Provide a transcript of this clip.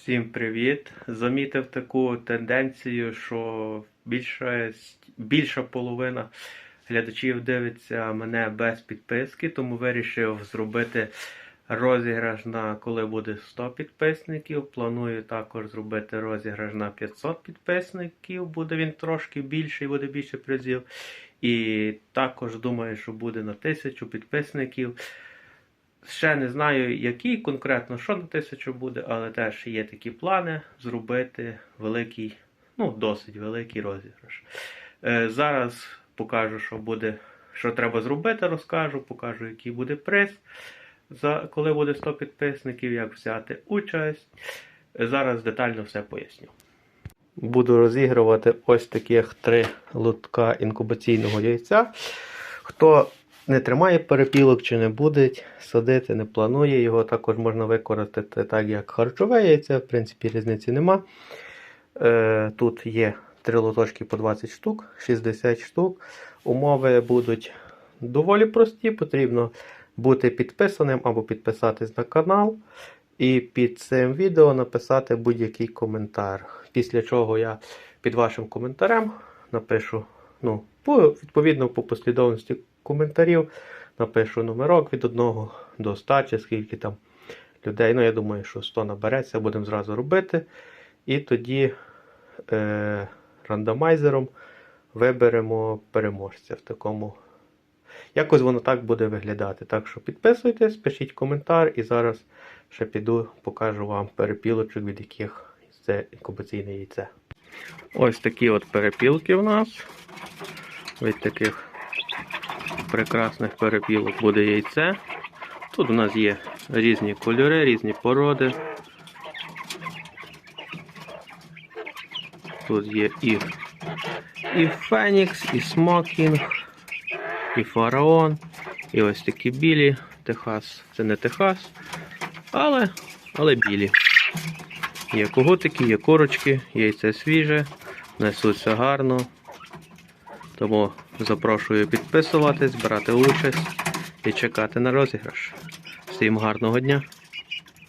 Всім привіт! Замітив таку тенденцію, що більша, більша половина глядачів дивиться мене без підписки, тому вирішив зробити розіграш на коли буде 100 підписників. Планую також зробити розіграш на 500 підписників. Буде він трошки більший, буде більше призів. І також думаю, що буде на 1000 підписників. Ще не знаю, який конкретно, що на тисячу буде, але теж є такі плани зробити великий, ну, досить великий розіграш. Е, зараз покажу, що буде, що треба зробити, розкажу, покажу, який буде приз, за, коли буде 100 підписників, як взяти участь. Е, Зараз детально все поясню. Буду розігрувати ось таких три лотка інкубаційного яйця. Хто не тримає перепілок чи не буде садити, не планує. Його також можна використати так, як харчове яйце, в принципі, різниці нема. Е, тут є три лоточки по 20 штук, 60 штук. Умови будуть доволі прості. Потрібно бути підписаним або підписатись на канал. І під цим відео написати будь-який коментар. Після чого я під вашим коментарем напишу, ну, по, відповідно по послідовності коментарів, напишу номерок від 1 до 100, чи скільки там людей. Ну, я думаю, що 100 набереться, будемо зразу робити. І тоді е, рандомайзером виберемо переможця в такому. Якось воно так буде виглядати. Так що підписуйтесь, пишіть коментар, і зараз ще піду покажу вам перепілочок, від яких це інкубаційне яйце. Ось такі от перепілки в нас. Від таких прекрасних перепілок буде яйце. Тут у нас є різні кольори, різні породи. Тут є і, і Фенікс, і Смокінг, і Фараон, і ось такі білі. Техас. Це не Техас, але, але білі. Є коготики, є корочки, яйце свіже, несуться гарно. Тому запрошую підписуватись, брати участь і чекати на розіграш. Всім гарного дня!